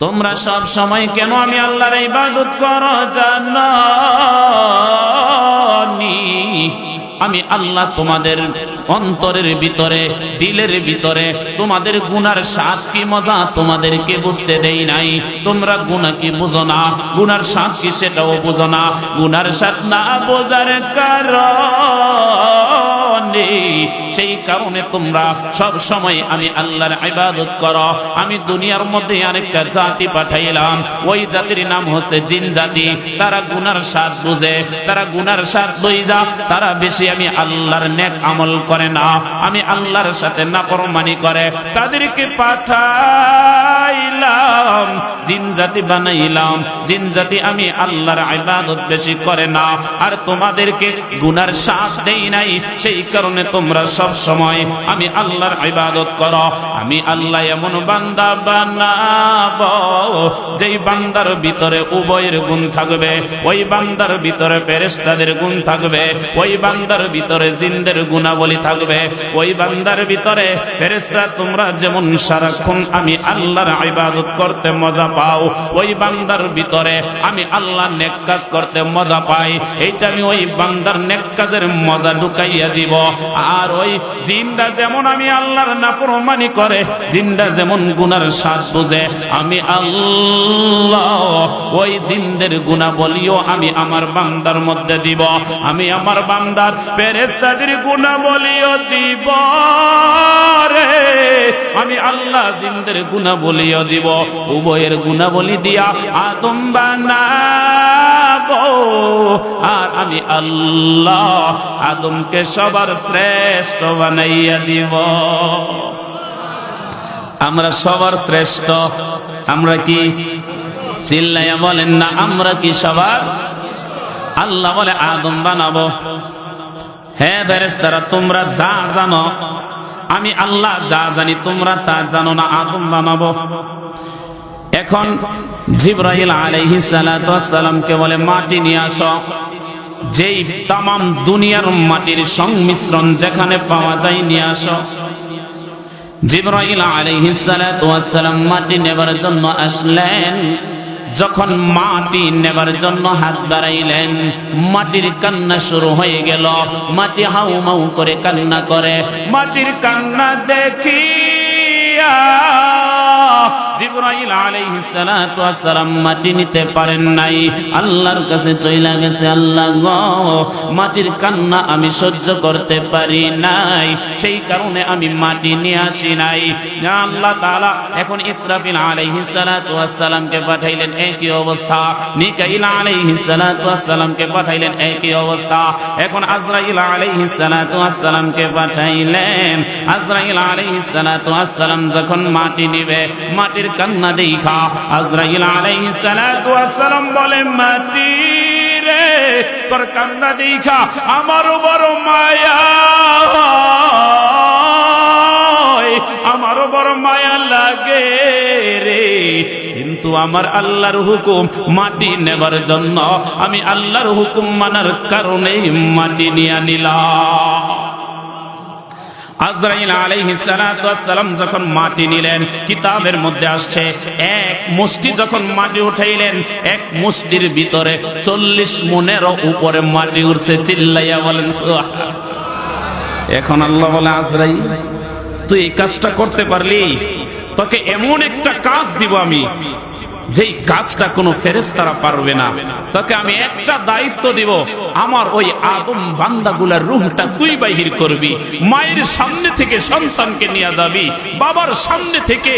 তোমরা সব সময় কেন আমি আল্লাহর ইবাদত করো জানো আমি আল্লাহ তোমাদের অন্তরের ভিতরে, দিলের ভিতরে, তোমাদের গুনার স্বাদ কি মজা তোমাদেরকে বুঝতে দেই নাই। তোমরা গুণা কি বুঝো না? গুনার স্বাদ কি সেটাও বুঝো না। গুনার স্বাদ না বোঝার কারণে সেই কারণে তোমরা সব সময় আমি আল্লাহর ইবাদত করো। আমি দুনিয়ার মধ্যে আরেকটা জাতি পাঠাইলাম। ওই জাতির নাম হচ্ছে জিন জাতি। তারা গুনার স্বাদ বুঝে, তারা গুনার স্বাদ বুঝা তারা বেশি আমি আল্লাহর নেক আমল করে না। আমি আল্লাহর সাথে নাফরমানি করে। তাদেরকে বেশি করে না। আর তোমাদেরকে শ্বাস নাই, সেই কারণে তোমরা আমি আল্লাহর যেই বান্দার ভিতরে উভয়ের গুণ থাকবে, ওই বান্দার ভিতরে ফেরেশতাদের গুণ থাকবে, ওই বান্দার ভিতরে জিনদের গুণাবলী থাকবে, ওই বান্দার ভিতরে ফেরেশতা তোমরা যেমন সারাক্ষণ আমি আল্লাহর ইবাদত করতে মজা পাও। ওই বান্দার ভিতরে আমি আল্লাহ নেক কাজ করতে মজা পাই। এইটা আমি ওই বান্দার নেক কাজের মজা ঢুকাইয়া দিব। আর ওই জিনটা যেমন আমি আল্লাহর নাফরমানি করে, জিনটা যেমন গুনার স্বাদ বুঝে, আমি আল্লাহ ওই জিনদের গুণা বলিও আমি আমার বান্দার মধ্যে দিব। আমি আমার বান্দার ফেরেস্তাদের গুণা বলিও দিব। রে আমি আল্লাহ জিনদের গুণা বলিও দিব উভয়ের গুণা বলি দিয়া। আদম বানাবো। আর আমি আল্লাহ আদমকে সবার শ্রেষ্ঠ বানাইয়া দিব। আমরা সবার শ্রেষ্ঠ। আমরা কি? চিল্লাইয়া বলেন না, আমরা কি সবার? আল্লাহ বলে, আদম বানাবো। হ্যাঁ তোমরা যা জানো আমি আল্লাহ যা জানি তোমরা তা জানো না, আদম বানাবো। এখন জিব্রাইল আলাইহিস সালাতু সালামকে বলে, মাটি নিয়ে আসো। যেই তামাম দুনিয়ার মাটির সংমিশ্রণ যেখানে পাওয়া যায় নিয়ে আসো। জিব্রাইল আলাইহিস সালাতু সালাম মাটি নেবার জন্য আসলেন। যখন মাটি নেবার জন্য হাত বাড়াইলেন, মাটির কান্না শুরু হয়ে গেল। মাটি হাউ মাউ করে কান্না করে। মাটির কান্না দেখিয়া আলাইহিস সালাতু সালাম মাটি নিতে পারেন নাই। আল্লাহর কাছে চইলা গেছে, আল্লাহ গো, মাটির কান্না আমি সহ্য করতে পারি নাই। সেই কারণে আমি মাটি নিয়ে আসি নাই। আল্লাহ তাআলা, এখন ইসরাফিল আলাইহিস সালাতু সালামকে পাঠাইলেন একই অবস্থা। মিকাইল আলাইহিস সালাতু সালামকে পাঠাইলেন একই অবস্থা। এখন আজরাইল আলাইহিস সালাতু সালামকে পাঠাইলেন। আজরাইল আলাইহিস সালাতু সালাম যখন মাটি নিবে, মাটির কান্না দেখা। আজরাইল আলাইহিস সালাতু সালাম বলে, মাটি রে, তোর কান্না দেখা আমার বড় মায়া আমারও বড় মায়া লাগে রে। কিন্তু আমার আল্লাহর হুকুম মাটি নেবার জন্য, আমি আল্লাহর হুকুম মানার কারণে মাটি নিয়ে নিলাম। আজরাইল আলাইহিস সালাতু সালাম যখন মাটি নিলেন কিতাবের মধ্যে আসছে, এক মুষ্টি যখন মাটি উঠাইলেন, এক মুষ্টির ভিতরে চল্লিশ মনেরও উপরে মাটি উঠছে, চিল্লাইয়া বলেন এখন আল্লাহ বলে, আজরাইল, তুই এই কাজটা করতে পারলি? তোকে এমন একটা কাজ দিব আমি। যেই কাজটা কোনো ফেরেস্তারা পারবে না, তোকে আমি একটা দায়িত্ব দিব, আমার ওই আদম বান্দাগুলার রুহটা তুই বাহির করবি, মায়ের সামনে থেকে সন্তানকে নিয়ে যাবি, বাবার সামনে থেকে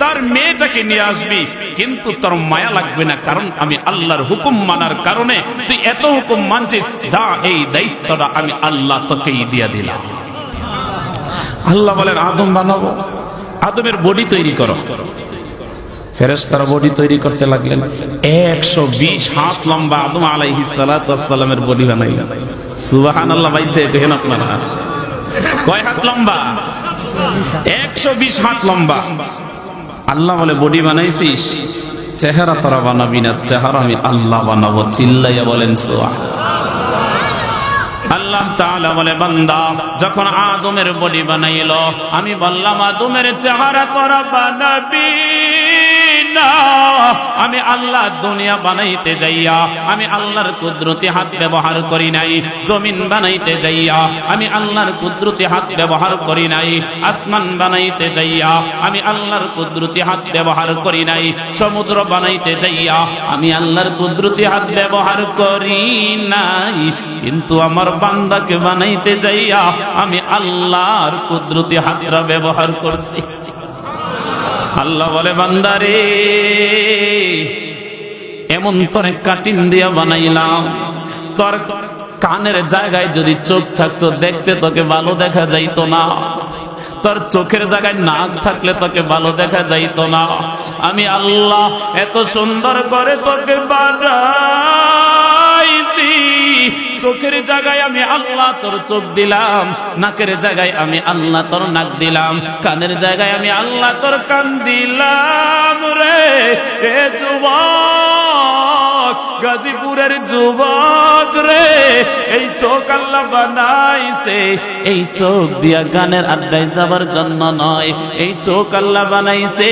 তার মেয়েটাকে নিয়ে আসবি, কিন্তু তোর মায়া লাগবে না, কারণ আমি আল্লাহর হুকুম মানার কারণে তুই এত হুকুম মানছিস, যা এই দায়িত্বটা আমি আল্লাহ তোকেই দিয়ে দিলাম। আল্লাহ বলেন, আদম বানাবো, আদমের বডি তৈরি করো। ফেরেশতারা বডি তৈরি করতে লাগলেন। একশো বিশ হাত লম্বা আদম আলাইহি সালামের বডি বানাইলেন। সুবাহান আল্লাহ বাইছে দেখেন আপনারা। কয় হাত লম্বা? একশো বিশ হাত লম্বা। আল্লাহ বলে, বডি বানাইছিস? চেহারা তোরা বানাবি না, চেহারা আমি আল্লাহ বানাবো। চিল্লাইয়া বলেন সোয়া আল্লাহ তাআলা বলে, বান্দা, যখন আদমের বডি বানাইলো, আমি বললাম, আদমের চেহারা তোরা বানাবি। আমি আল্লাহ দুনিয়া বানাইতে যাইয়া, আমি আল্লাহর কুদরতি হাত ব্যবহার করি নাই, জমিন বানাইতে যাইয়া, আমি আল্লাহর কুদরতি হাত ব্যবহার করি নাই, আসমান বানাইতে যাইয়া, আমি আল্লাহর কুদরতি হাত ব্যবহার করি নাই, সমুদ্র বানাইতে যাইয়া, আমি আল্লাহর কুদরতি হাত ব্যবহার করি নাই, কিন্তু আমার বান্দাকে বানাইতে যাইয়া, আমি আল্লাহর কুদরতি হাতরা ব্যবহার করছি। আল্লাহ বলে, বান্দারে, এমন তোরে কাটিন দিয়া বানাইলাম। তোর কানের জায়গায় যদি চোখ থাকতো, দেখতে তোকে ভালো দেখা যাইতো না। তোর চোখের জায়গায় নাক থাকলে তোকে ভালো দেখা যাইতো না। আমি আল্লাহ, এত সুন্দর করে তোকে বানাইছি চোখের জায়গায় আমি আল্লাহ তোর চোখ দিলাম, নাকের জায়গায় আমি আল্লাহ তোর নাক দিলাম, কানের জায়গায় আমি আল্লাহ তোর কান দিলাম রে। এ যুবক গাজীপুরের যুবক রে, এই চোখ আল্লাহ বানাইছে। এই চোখ দিয়া গানের আড্ডায় যাবার জন্য নয়, এই চোখ আল্লাহ বানাইছে।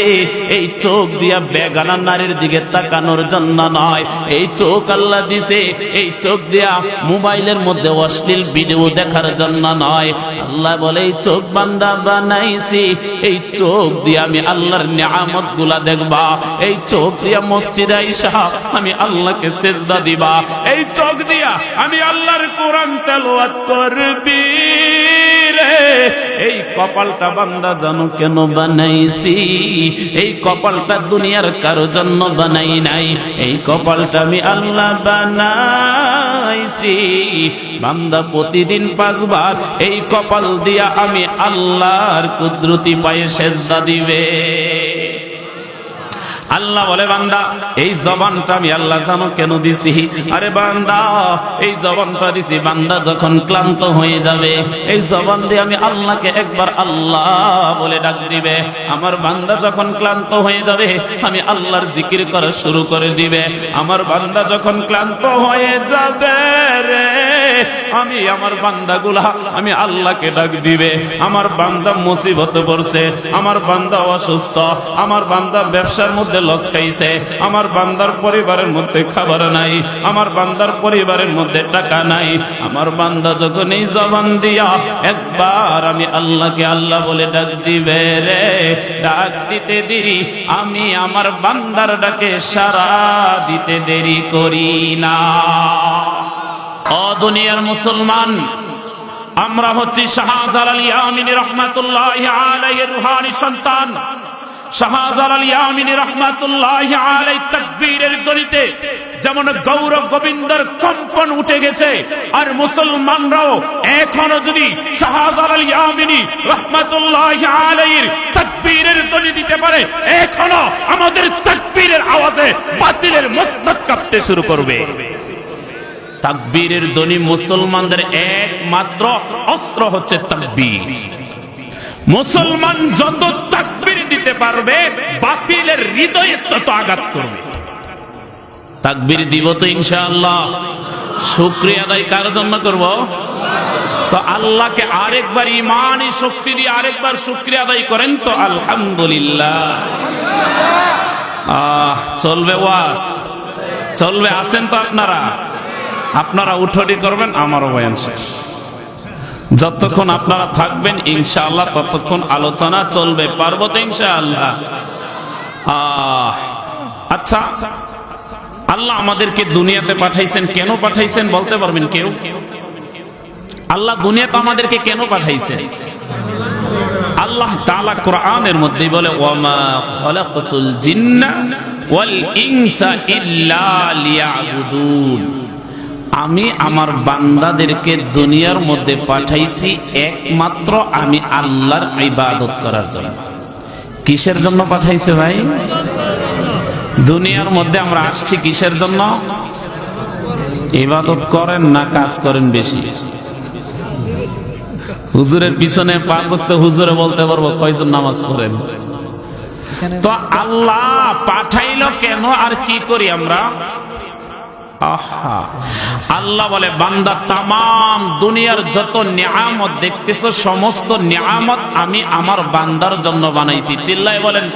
এই চোখ দিয়া বেগানা নারীর দিকে তাকানোর জন্য নয়, এই চোখ আল্লাহ দিছে। এই চোখ দিয়া মোবাইলের মধ্যে অশ্লীল ভিডিও দেখার জন্য নয়। আল্লাহ বলে, এই চোখ বান্দা বানাইছি, এই চোখ দিয়ে আমি আল্লাহর নিয়ামতগুলা দেখবা। এই চোখ দিয়া মসজিদ আইসা আমি আল্লাহকে সেজদা দিবা। এই চোখ দিয়া আমি আল্লাহর কোরআন তেলাওয়াত করবি এই কপালটা বান্দা জানো কেন বানাইছি? এই কপালটা দুনিয়ার কারও জন্য বানাই নাই। এই কপালটা আমি আল্লাহ বানাইছি। বান্দা প্রতিদিন পাঁচবার এই কপাল দিয়া আমি আল্লাহর কুদরতি পায়ে সেজদা দিবে। আল্লাহ বলে, বান্দা, এই জবানটা আমি আল্লাহ জানো কেন দিছি? আরে বান্দা, এই জবানটা দিছি বান্দা যখন ক্লান্ত হয়ে যাবে, এই জবান দিয়ে আমি আল্লাহকে একবার আল্লাহ বলে ডাক দিবে। আমার বান্দা যখন ক্লান্ত হয়ে যাবে, আমি আল্লাহর জিকির করা শুরু করে দিবে। আমার বান্দা যখন ক্লান্ত হয়ে যাবে রে আমি আমার বান্দাগুলা, আমি আল্লাহকে ডাক দিবে। আমার বান্দা মুসিবতে পড়ছে, আমার বান্দা অসুস্থ, আমার বান্দা ব্যবসার মধ্যে লস খাইছে, আমার বান্দার পরিবারের মধ্যে খাবার নাই, আমার বান্দার পরিবারের মধ্যে টাকা নাই। আমার বান্দা যখন এই জবান দিয়া একবার আমি আল্লাহকে আল্লাহ বলে ডাক দিবে রে, ডাক দিতে দেরি, আমি আমার বান্দার ডাকে সারা দিতে দেরি করি না। ও দুনিয়ার মুসলমান, আমরা হচ্ছি শাহজালাল ইয়ামিনী রহমাতুল্লাহ আলাইহির রুহানি সন্তান। শাহজালাল ইয়ামিনী রহমাতুল্লাহ আলাই তাকবীরের দলিতে যেমন গৌরব গোবিন্দর কম্পন উঠে গেছে, আর মুসলমানরাও এখনও যদি শাহজালাল ইয়ামিনী রহমাতুল্লাহ আলাইহির তাকবীরের দলি দিতে পারে, এখনও আমাদের তাকবীরের আওয়াজে বাতিলের মস্তক কাঁপতে শুরু করবে। তাকবীরের ধ্বনি মুসলমানদের একমাত্র অস্ত্র হচ্ছে তাকবীর। মুসলমান যত তাকবীর দিতে পারবে, বাতিলের হৃদয়ে তত আঘাত করবে। তাকবীর দিব তো ইনশাআল্লাহ। শুক্রিয়া আদায় কার জন্য করব? তো আল্লাহকে আরেকবার ইমানই শক্তি দিয়ে আরেকবার শুক্রিয়া আদায় করেন তো আলহামদুলিল্লাহ। আহ, চলবে ওয়াজ। চলবে, আছেন তো আপনারা? আপনারা উঠোটি করবেন, আমারও বয়ান শেষ। যতক্ষণ আপনারা থাকবেন, ইনশাআল্লাহ ততক্ষণ আলোচনা চলবে, পারব তো ইনশাআল্লাহ। আচ্ছা আল্লাহ আমাদেরকে দুনিয়াতে পাঠাইছেন, কেন পাঠাইছেন বলতে পারবেন কেউ? আল্লাহ দুনিয়াতে আমাদেরকে কেন পাঠাইছেন? আল্লাহ তাআলা কোরআনের মধ্যে বলে, ওয়ামা খলাকতুল জিন্না ওয়াল ইনসা ইল্লা লিয়াবুদুন। আমি আমার বান্দাদেরকে দুনিয়ার মধ্যে পাঠাইছি, একমাত্র আমি আল্লাহর ইবাদত করার জন্য। কিসের জন্য পাঠাইছে ভাই? দুনিয়ার মধ্যে আমরা আসছি কিসের জন্য? ইবাদত করেন না কাজ করেন বেশি? হুজুরের পিছনে পাঁচ হুজুরে বলতে পারব কয়জন নামাজ পড়েন? তো আল্লাহ পাঠাইলো কেন আর কি করি আমরা? আহা আল্লাহ বলে, বান্দা, তামাম দুনিয়ার যত নিয়ামত দেখতেছ, সমস্ত নিয়ামত আমি আমার বান্দার জন্য বানাইছি। চিল্লাই বলেন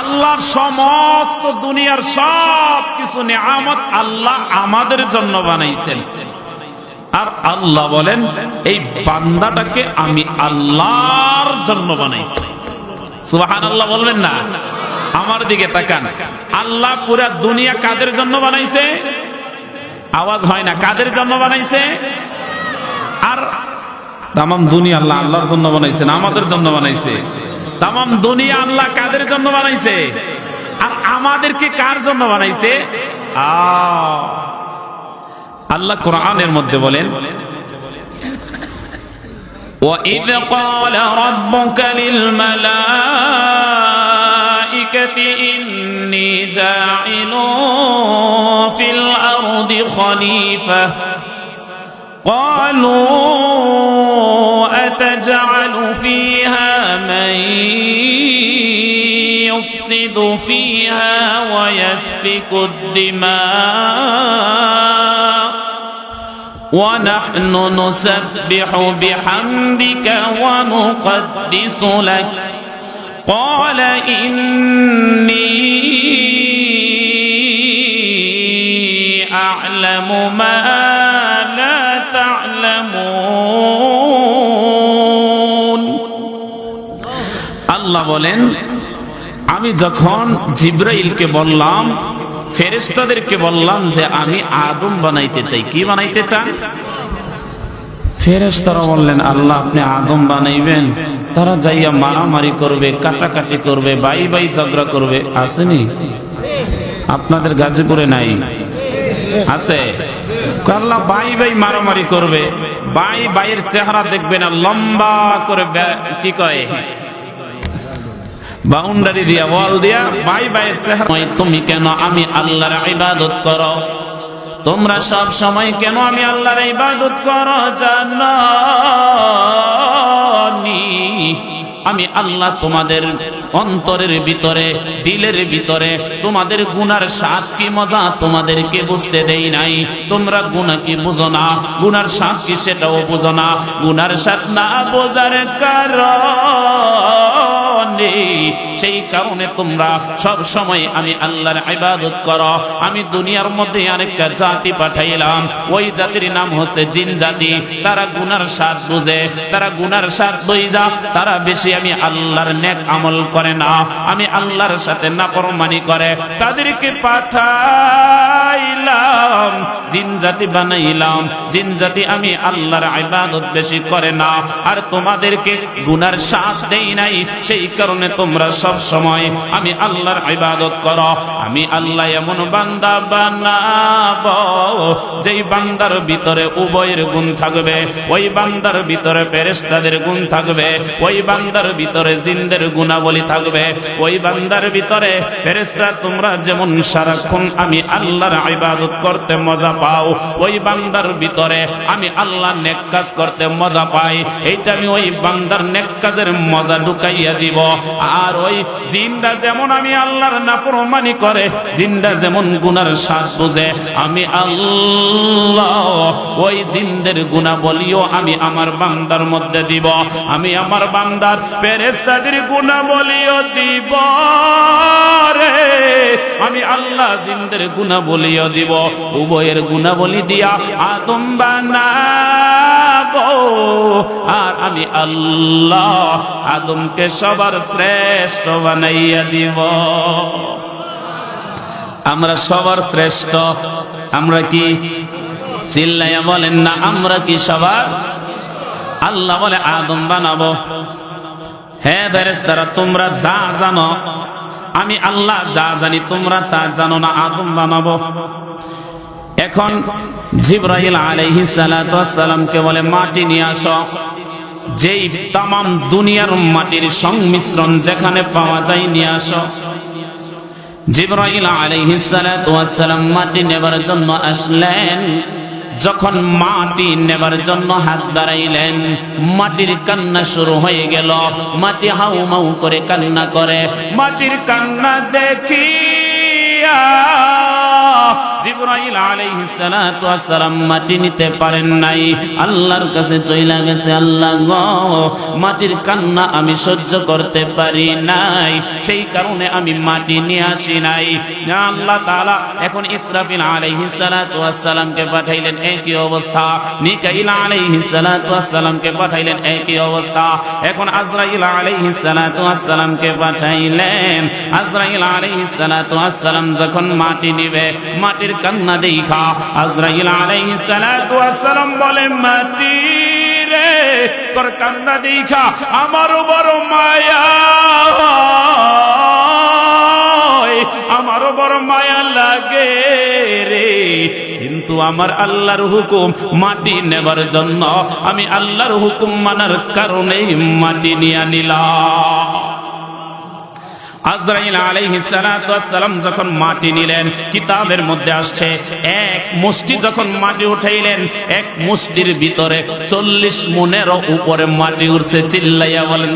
আল্লাহর সমস্ত দুনিয়ার সব কিছু নিয়ামত আল্লাহ আমাদের জন্য বানাইছেন। আর আল্লাহ বলেন, এই বান্দাটাকে আমি আল্লাহর জন্য বানাইছি। সুবাহান আল্লাহ বলবেন না? আমার দিকে তাকান। আল্লাহ পুরা দুনিয়া কাদের জন্য বানাইছে? আওয়াজ হয় না কাদের জন্য বানাইছে আর তামাম দুনিয়া আল্লাহ আল্লাহর জন্য বানাইছে না আমাদের জন্য বানাইছে তামাম দুনিয়া আল্লাহ কাদের জন্য বানাইছে আর আমাদেরকে কার জন্য বানাইছে আ আল্লাহ কোরআনের মধ্যে বলেন وإذ قال ربك للملائكة إني جاعل في الأرض خليفة. قالوا أتجعل فيها من يفسد فيها ويسفك الدماء. ونحن نسبح بحمدك ونقدس لك. قال إني أعلم ما لا تعلمون আল্লাহ বলেন আমি যখন জিব্রাইলকে বললাম ফেরেশতাদেরকে বললাম যে আমি আদম বানাইতে চাই কি বানাইতে চান ফেরেশতারা বললেন আল্লাহ আপনি আদম বানাইবেন তারা যাইয়া মারামারি করবে কাটাকাটি করবে বাই বাই ঝগড়া করবে আসেনি আপনাদের গাজীপুরে নাই আছে। আল্লাহ বাই বাই মারামারি করবে। বাই বাইয়ের চেহারা দেখবে না, লম্বা করে কি কয়? বাউন্ডারি দিয়া, ওয়াল দিয়া, বাই বাইয়ের চেহারা তুমি কেন আমি আল্লাহর ইবাদত করো? তোমরা সব সময় কেন আমি আল্লাহর ইবাদত করো, জানো? আমি আল্লাহ তোমাদের অন্তরের ভিতরে, দিলের ভিতরে, তোমাদের গুনার শ্বাস কি মজা তোমাদেরকে বুঝতে দেই নাই। তোমরা গুণা কি বুঝো না? গুনার শ্বাস কি সেটাও বুঝো না। গুনার শ্বাস না বোঝার কারণে সেই কারণে তোমরা সব সময় আমি আল্লাহর ইবাদত করো। আমি দুনিয়ার মধ্যে আরেকটা জাতি পাঠাইলাম। ওই জাতির নাম হচ্ছে জিন জাতি। তারা গুনার স্বাদ বুঝে, তারা গুনার স্বাদ বইজা তারা বেশি আমি আল্লাহর নেক আমল করে না। আমি আল্লাহর সাথে নাফরমানি করে। তাদেরকে পাঠাইলাম জিন জাতি বানাইলাম, জিন জাতি আমি আল্লাহর ইবাদত বেশি করে না। আর তোমাদেরকে গুনার শ্বাস দেই নাই, সেই কারণে তোমরা সব সময় আমি আল্লাহর ইবাদত করো। আমি আল্লাহ এমন বান্দা বানাবো, যেই বান্দার ভিতরে উভয়ের গুণ থাকবে, ওই বান্দার ভিতরে ফেরেশতাদের গুণ থাকবে, ওই বান্দার ভিতরে জিনদের গুণাবলী থাকবে, ওই বান্দার ভিতরে ফেরেশতা তোমরা যেমন সারাক্ষণ আমি আল্লাহর ইবাদত করতে মজা পাও, ওই বান্দার ভিতরে আমি আল্লাহ নেক কাজ করতে মজা পাই, এইটা আমি ওই বান্দার নেক কাজের মজা ঢুকাইয়া দিব। আর ওই জিনটা যেমন আমি আল্লাহর নাফরমানি করে, জিনটা যেমন গুনার শ্বাস বুঝে, আমি আল্লাহ ওই জিনদের গুণা বলিও আমি আমার বান্দার মধ্যে দিব। আমি আমার বান্দার ফেরেস্তাদের গুণা বলিও দিব। আমি আল্লাহ জিন্দের গুণা বলিও দিব, উভয়ের গুণা বলি দিয়া আদম বানাবো। আর আমি আল্লাহ আদমকে সবার শ্রেষ্ঠ বানাইয়া দিব। আমরা সবার শ্রেষ্ঠ, আমরা কি চিল্লাইয়া বলেন না, আমরা কি সবার? আল্লাহ বলে, আদম বানাবো। হ্যাঁ তোমরা যা জানো আমি আল্লাহ যা জানি তোমরা তা জানো না, আদম বানাবো। এখন জিব্রাহিল সালাতু সালামকে বলে, মাটি নিয়ে আসো। যেই তামাম দুনিয়ার মাটির সংমিশ্রণ যেখানে পাওয়া যায় নিয়ে আসো। জিব্রাইল আলাইহিস সালাতু সালাম মাটি নেবার জন্য আসলেন। যখন মাটি নেবার জন্য হাত বাড়াইলেন, মাটির কান্না শুরু হয়ে গেল। মাটি হাউ মাউ করে কান্না করে। মাটির কান্না দেখিয়া জিব্রাইল আলাইহিস আলাইহিসসালাম মাটি নিতে পারেন নাই। আল্লাহর কাছে চইলা গেছে, আল্লাহ গো, মাটির কান্না আমি সহ্য করতে পারি নাই। সেই কারণে আমি মাটি নিয়ে আসি নাই। আল্লাহ তাআলা, এখন ইসরাফিল আলাইহিস সালাতু ওয়াসসালামকে পাঠাইলেন, একই অবস্থা। মিকাইল আলাইহিস সালাতু ওয়াসসালামকে পাঠাইলেন, একই অবস্থা। এখন আজরাইল আলাইহিস সালাতু ওয়াসসালামকে পাঠাইলেন। আজরাইল আলাইহিস সালাতু ওয়াসসালাম যখন মাটি নিবে, মাটির কান্না দেখা আজরাইল আলাইহিস সালাতু ওয়াসসালাম বলে মাটি রে, তোর কান্না দেখা আমারও বড় মায়া। আমারও বড় মায়া লাগে রে। কিন্তু আমার আল্লাহর হুকুম মাটি নেবার জন্য, আমি আল্লাহর হুকুম মানার কারণেই মাটি নিয়ে নিলাম। আজরাইল আলাইহিস সালাতু ওয়াসসালাম যখন মাটি নিলেন, কিতাবের মধ্যে আসছে, এক মুষ্টি যখন মাটি উঠাইলেন, এক মুষ্টির ভিতরে চল্লিশ মনেরও উপরে মাটি উঠছে চিল্লাইয়া বলেন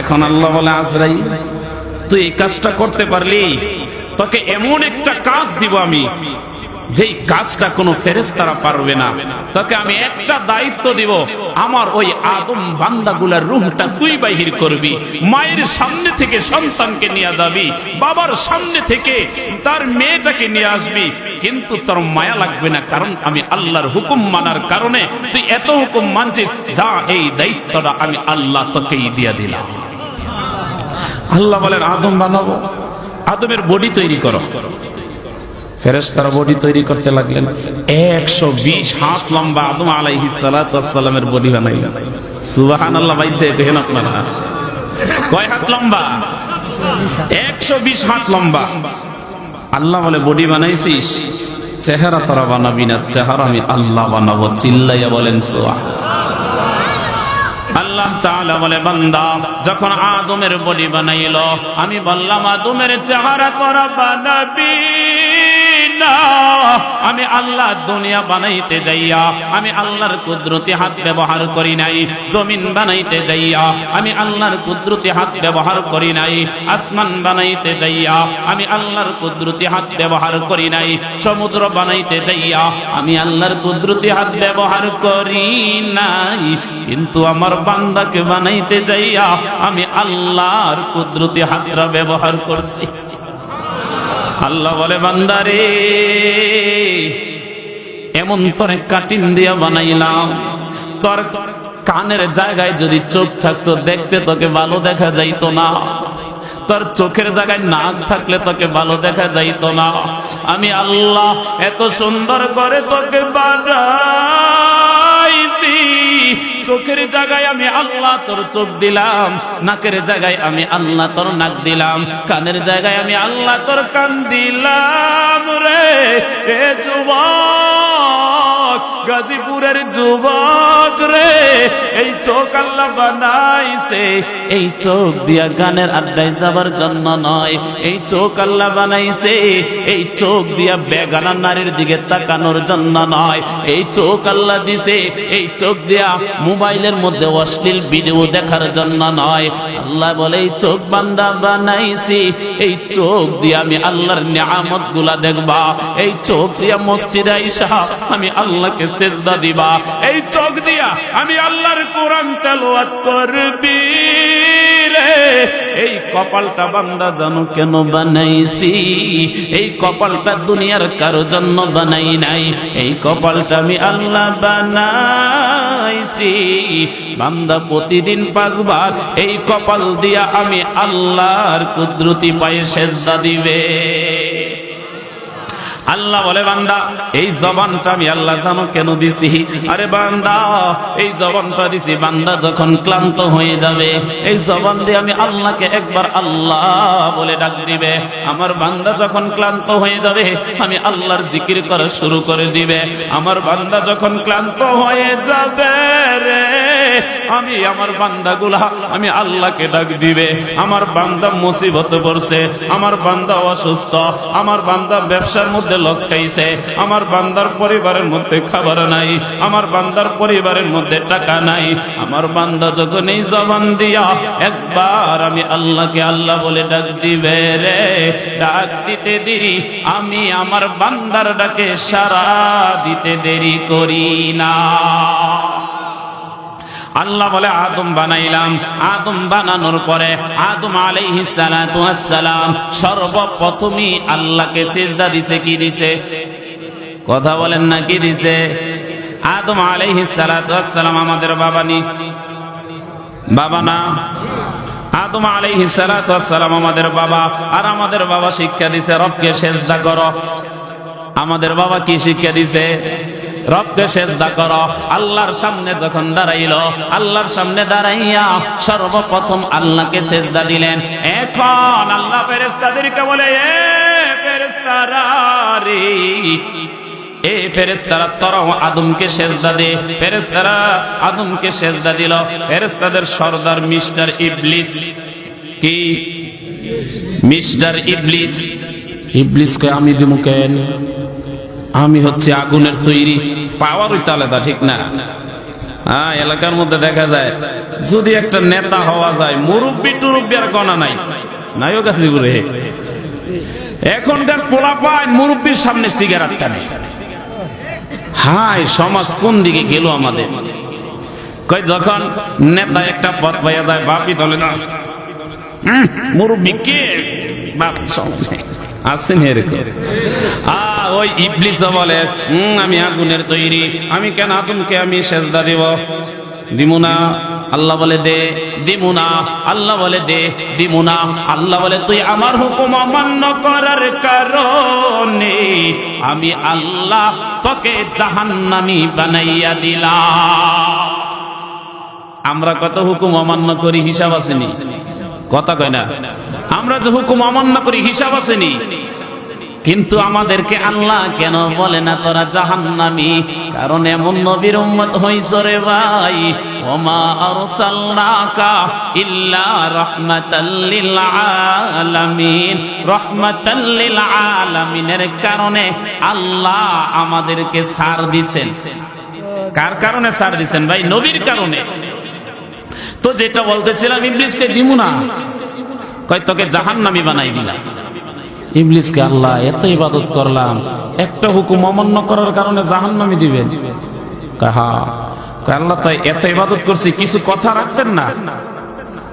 এখন আল্লাহ বলে, আজরাইল, তুই এই কাজটা করতে পারলি? তোকে এমন একটা কাজ দিব আমি। যেই কাজটা কোনো ফেরেস্তারা পারবে না, তোকে আমি একটা দায়িত্ব দিব, আমার ওই আদম বান্দাগুলার রুহটা তুই বাহির করবি, মায়ের সামনে থেকে সন্তানকে নিয়ে যাবি, বাবার সামনে থেকে তার মেয়েটাকে নিয়ে আসবি, কিন্তু তোর মায়া লাগবে না, কারণ আমি আল্লাহর হুকুম মানার কারণে তুই এত হুকুম মানছিস, যা এই দায়িত্বটা আমি আল্লাহ তোকেই দিয়ে দিলাম। আল্লাহ বলেন, আদম বানাবো, আদমের বডি তৈরি করো। ফেরেশতারা বডি তৈরি করতে লাগলেন। একশো বিশ হাত লম্বা আদম আলাইহি সালামের বডি বানাইলেন। সুবাহান আল্লাহ বাইছে দেখেন আপনারা। কয় হাত লম্বা? একশো বিশ হাত লম্বা। আল্লাহ বলে, বডি বানাইছিস? চেহারা তোরা বানাবি না, চেহারা আমি আল্লাহ বানাবো। চিল্লাইয়া বলেন সোয়া আল্লাহ তাআলা বলে, বান্দা, যখন আদমের বডি বানাইলো, আমি বললাম, আদমের চেহারা করা বানাবি। আমি আল্লাহ দুনিয়া বানাইতে যাইয়া, আমি আল্লাহর কুদরতি হাত ব্যবহার করি নাই। জমিন বানাইতে যাইয়া, আমি আল্লাহর কুদরতি হাত ব্যবহার করি নাই। আসমান বানাইতে যাইয়া, আমি আল্লাহর কুদরতি হাত ব্যবহার করি নাই। সমুদ্র বানাইতে যাইয়া, আমি আল্লাহর কুদরতি হাত ব্যবহার করি নাই। কিন্তু আমার বান্দাকে বানাইতে যাইয়া, আমি আল্লাহর কুদরতি হাতরা ব্যবহার করছি। আল্লাহ বলে, বান্দারে, এমন তোরে কাটিন দিয়া বানাইলাম। তোর কানের জায়গায় যদি চোখ থাকতো, দেখতে তোকে ভালো দেখা যাইতো না। তোর চোখের জায়গায় নাক থাকলে তোকে ভালো দেখা যাইতো না। আমি আল্লাহ, এত সুন্দর করে তোকে বানাইছি চোখের জায়গায় আমি আল্লাহ তোর চোখ দিলাম, নাকের জায়গায় আমি আল্লাহ তোর নাক দিলাম, কানের জায়গায় আমি আল্লাহ তোর কান দিলাম রে, এ যুবক। গাজীপুরের যুবক রে, এই চোখ আল্লাহ বানাইছে। এই চোখ দিয়া গানের আড্ডায় যাবার জন্য নয়, এই চোখ আল্লাহ বানাইছে। এই চোখ দিয়া বেগানা নারীর দিকে তাকানোর জন্য নয়, এই চোখ আল্লাহ দিছে। এই চোখ দিয়া মোবাইলের মধ্যে অশ্লীল ভিডিও দেখার জন্য নয়। আল্লাহ বলে, এই চোখ বান্দা বানাইছি। এই চোখ দিয়ে আমি আল্লাহর নিয়ামতগুলা দেখবা। এই চোখ দিয়া মসজিদে আইসা আমি আল্লাহকে সেজদা দিবা। এই চোখ দিয়া আমি আল্লাহর কোরআন তেলাওয়াত করবি এই কপালটা বান্দা জানো কেন বানাইছি? এই কপালটা দুনিয়ার কারও জন্য বানাই নাই। এই কপালটা আমি আল্লাহ বানাইছি। বান্দা প্রতিদিন পাঁচবার এই কপাল দিয়া আমি আল্লাহর কুদরতি পায়ে সেজদা দিবে। আল্লাহ বলে, বান্দা, এই জবানটা আমি আল্লাহ জানো কেন দিছি? আরে বান্দা, এই জবানটা দিছি বান্দা যখন ক্লান্ত হয়ে যাবে, এই জবান দিয়ে আমি আল্লাহকে একবার আল্লাহ বলে ডাক দিবে। আমার বান্দা যখন ক্লান্ত হয়ে যাবে, আমি আল্লাহর জিকির করা শুরু করে দিবে। আমার বান্দা যখন ক্লান্ত হয়ে যাবে রে আমি আমার বান্দাগুলা, আমি আল্লাহকে ডাক দিবে। আমার বান্দা মুসিবতে পড়ছে, আমার বান্দা অসুস্থ, আমার বান্দা ব্যবসার মধ্যে লস খাইছে আমার বান্দার পরিবারের মধ্যে খাবার নাই, আমার বান্দার পরিবারের মধ্যে টাকা নাই। আমার বান্দা যখন এই জবান দিয়া একবার আমি আল্লাহকে আল্লাহ বলে ডাক দিবে রে, ডাক দিতে দেরি, আমি আমার বান্দার ডাকে সারা দিতে দেরি করি না। আল্লাহ বলে, আদম বানাইলাম। আদম বানানোর পরে আদম আলাইহিস সালাতু সালাম সর্বপ্রথমই আল্লাহকে সিজদা দিছে, কি দিছে? কথা বলেন না, কি দিছে? আদম আলাইহিস সালাতু সালাম আমাদের বাবা নি। বাবা না? আদম আলাইহিস সালাতু সালাম আমাদের বাবা। আর আমাদের বাবা শিক্ষা দিছে, রবকে সেজদা করো। আমাদের বাবা কি শিক্ষা দিছে? রবকে সেজদা করো। আল্লাহর সামনে যখন দাঁড়াইলো, আল্লাহর সামনে দাঁড়াইয়া সর্বপ্রথম আল্লাহকে সেজদা দিলেন। এখন আল্লাহ ফেরেশতাদেরকে বলে, এ ফেরেশতারা রে, এ ফেরেশতারা, তোরাও আদমকে সেজদা দে। ফেরেশতারা আদমকে সেজদা দিল। ফেরেশতাদের সর্দার মিস্টার ইবলিস। কি? মিস্টার ইবলিস। ইবলিসকে আমি দিমু কেন? আমি হচ্ছে আগুনের তৈরি। পাওয়ার ওই আলাদা, ঠিক না? হ্যাঁ এলাকার মধ্যে দেখা যায়, যদি একটা নেতা হওয়া যায়, মুরব্বী টুরব্বী আর গণা নাই। নাই ও নাইও গাছিপুরে এখনকার পোলা পায় মুরব্বীর সামনে সিগারেট টানে। হাই সমাজ কোন দিকে গেল আমাদের? কই যখন নেতা একটা পথ পাইয়া যায়, বাপি দলে না মুরব্বী কে? বাপ নেই। আছেন এরকম আ ওই ইবলিস বলে "হুম, আমি আগুনের তৈরি। আমি কেন আদমকে আমি সেজদা দিব? দিমু না আল্লাহ বলে দে দিমু না আল্লাহ বলে দে দিমু না আল্লাহ বলে তুই আমার হুকুম অমান্য করার কারণে আমি আল্লাহ তোকে জাহান্নামি বানাইয়া দিলাম। আমরা কত হুকুম অমান্য করি হিসাব আসেনি কথা কয় না? আমরা যে হুকুম অমান্য করি, হিসাব আসেনি। কিন্তু আমাদেরকে আল্লাহ কেন বলে না, তোরা জাহান্নামি? কারণ এমন নবীর উম্মত হইছ রে ভাই। ওমা আরসালনাকা ইল্লা রাহমাতাল লিল আলামিন। রাহমাতাল লিল আলামিনের কারণে আল্লাহ আমাদেরকে ছাড় দিছেন। কার কারণে ছাড় দিছেন ভাই? নবীর কারণে। তো যেটা বলতেছিলাম ইবলিসকে দিমু না। কয়, তোকে জাহান্নামি বানাই দিলাম। ইবলিসকে আল্লাহ এত ইবাদত করলাম, একটা হুকুম অমান্য করার কারণে জাহান্নামি দিবেন কাহা আল্লাহ তো এত ইবাদত করছি, কিছু কথা রাখতেন না?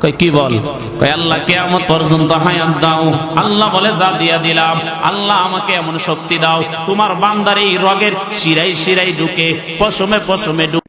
কয়, কি বল? কয়, আল্লাহ কেয়ামত পর্যন্ত হায়াত দাও। আল্লাহ বলে, যা দিয়া দিলাম, আল্লাহ আমাকে এমন শক্তি দাও, তোমার বান্দার এই রগের শিরাই শিরাই ঢুকে, পশমে পশমে ঢুকে